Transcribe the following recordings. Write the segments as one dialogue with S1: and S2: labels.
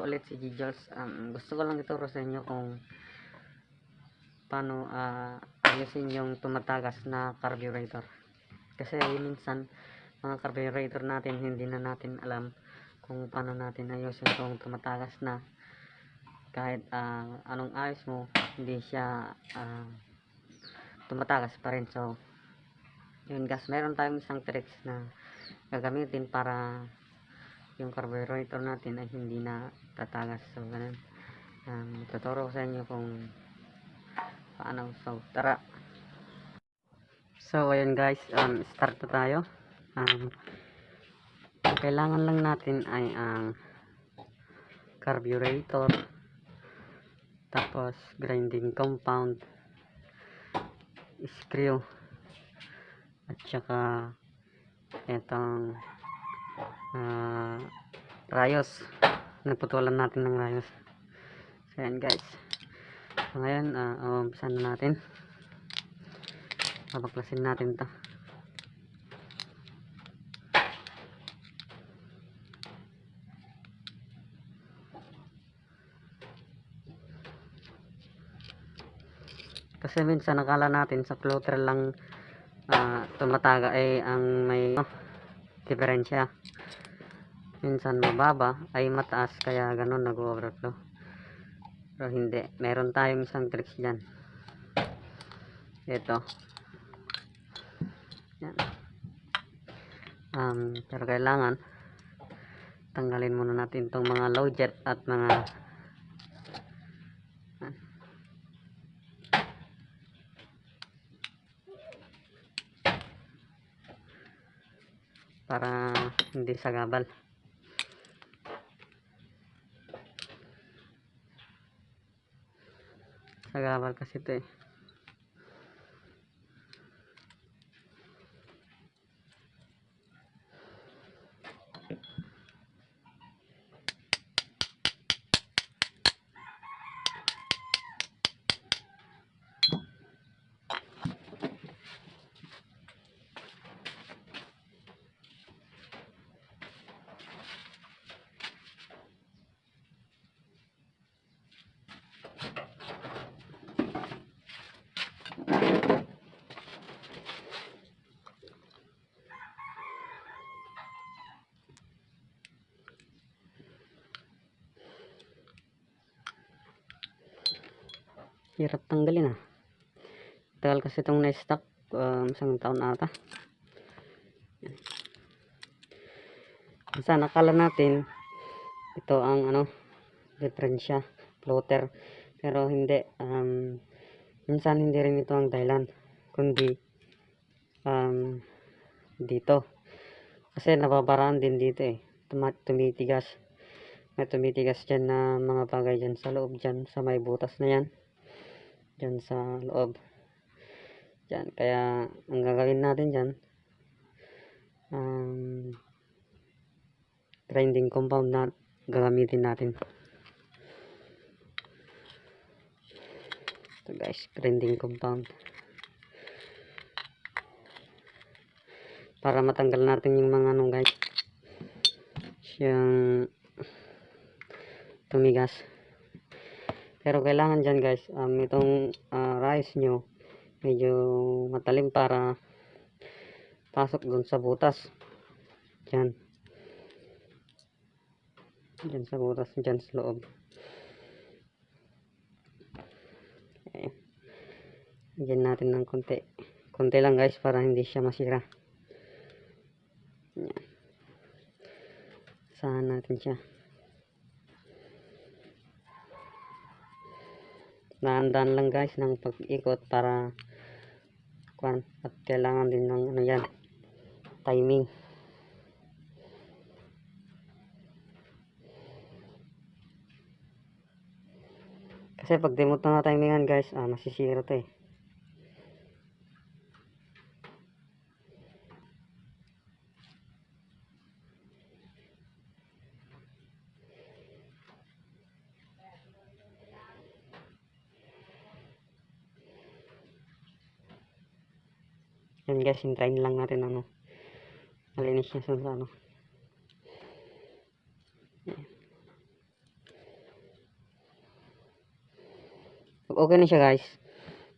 S1: po ulit si G-Jules. Um, gusto ko lang ituro sa inyo kung paano ah, ayusin yung tumatagas na carburetor. Kasi minsan, mga carburetor natin, hindi na natin alam kung paano natin ayusin kung tumatagas na. Kahit ah, anong ayos mo, hindi siya ah, tumatagas pa rin. So, yun guys, meron tayong isang tricks na gagamitin para yung carburetor natin ay hindi na tatagas. So ganun. Um, tuturo ko sa inyo kung paano. So tara. So ayun guys. Um, start na tayo. Um, ang kailangan lang natin ay ang carburetor tapos grinding compound. Screw. At saka itong ah rayos. Naputulan natin ng rayos. So yan guys. So ngayon uh, umpisan na natin. Babaklasin natin to. Kasi minsan nakala natin sa floater lang ah, tumataga ay ang may oh, diferensya minsan mababa ay mataas kaya ganun nag-overflow pero hindi meron tayong isang tricks dyan. Ito. Yan. Um, pero kailangan tanggalin muna natin itong mga low jet at mga para hindi sagabal sagabal kasi hirap tanggalin ah. Tagal kasi itong na-stock um, isang taon ata. Yan. minsan nakala natin ito ang ano diferensya floater. Pero hindi um, minsan hindi rin ito ang dahilan kundi um, dito. Kasi nababaraan din dito eh. Tumitigas. May tumitigas dyan na mga bagay dyan sa loob dyan sa may butas na yan dyan sa loob. Dyan kaya ang gagawin natin dyan um, grinding compound na gagamitin natin. Ito guys grinding compound. Para matanggal natin yung mga ano guys yung tumigas pero kailangan dyan guys um, itong ah, rice nyo medyo matalim para pasok dun sa butas. Dyan. Dyan sa butas dyan sa loob. Okay. dyan natin ng konti. Konti lang guys para hindi siya masira. Yan. Saan natin siya dahan-dahan lang guys ng pag-ikot para kwan at kailangan din ng ano yan timing. Kasi pag di mo ito na timingan guys ah, masisira to eh Yan guys, hintayin lang natin ano. Malinis niya sa ano. Okay na siya guys.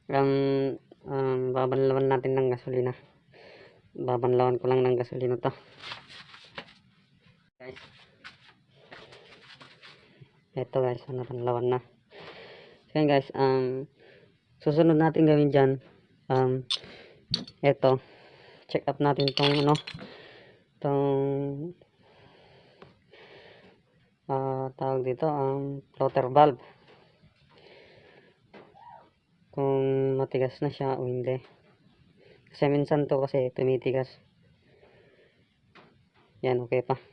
S1: Um, um, babanlawan natin ng gasolina. Babanlawan ko lang ng gasolina to. Guys. Ito guys, nabanlawan na. So guys, um, susunod natin gawin dyan. Um, ito, check up natin tong ano, tong, ah, tawag dito, um, floater valve. Kung matigas na siya o hindi. Kasi minsan to kasi tumitigas. Yan, okay pa.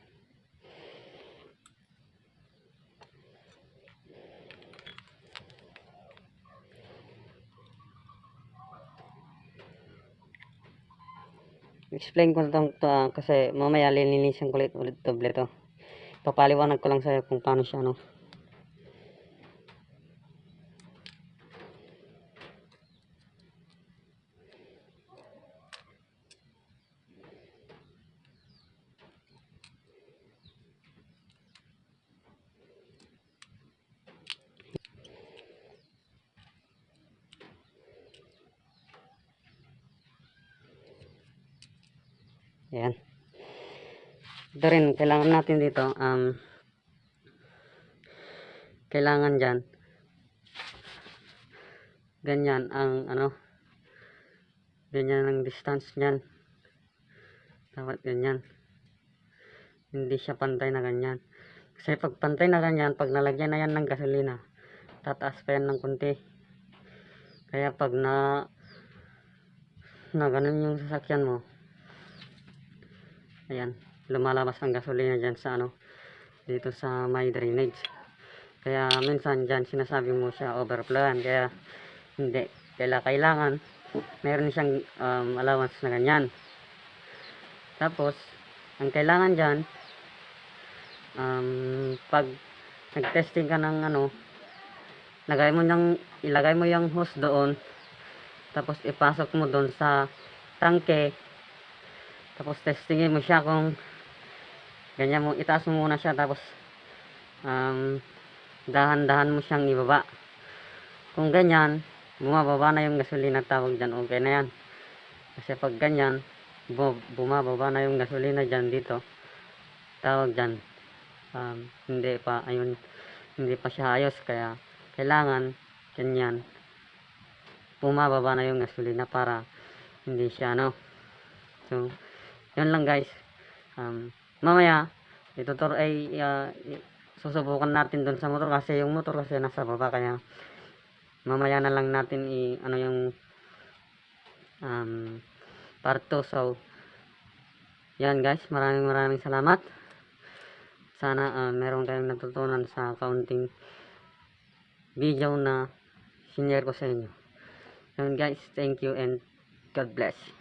S1: Explain ko na tong to, ah, kasi mamaya lilinisan ko ulit ulit doble to papaliwanag ko lang sa'yo kung paano siya no Ayan. Ito rin, kailangan natin dito, um, kailangan dyan, ganyan ang, ano, ganyan ang distance niyan. Dapat ganyan. Hindi siya pantay na ganyan. Kasi pag pantay na ganyan, pag nalagyan na yan ng gasolina, tataas pa yan ng kunti. Kaya pag na, na ganun yung sasakyan mo, Ayan, lumalabas ang gasolina dyan sa ano, dito sa may drainage. Kaya minsan dyan sinasabi mo siya overflowan. Kaya hindi. Kaya kailangan meron siyang um, allowance na ganyan. Tapos, ang kailangan dyan, um, pag nag-testing ka ng ano, lagay mo yung, ilagay mo yung hose doon, tapos ipasok mo doon sa tangke, tapos testingin mo siya kung ganyan mo, itaas mo muna siya tapos um, dahan-dahan mo siyang ibaba. Kung ganyan, bumababa na yung gasolina tawag dyan, okay na yan. Kasi pag ganyan, bu bumababa na yung gasolina dyan dito, tawag dyan, um, hindi pa, ayun, hindi pa siya ayos, kaya kailangan, ganyan, bumababa na yung gasolina para hindi siya, ano, so, yun lang guys. Um, mamaya itutur ay uh, susubukan natin doon sa motor kasi yung motor kasi nasa baba kaya mamaya na lang natin i ano yung um, part 2 so yan guys. Maraming maraming salamat. Sana uh, meron kayong natutunan sa counting video na sinare ko sa inyo. Yun guys. Thank you and God bless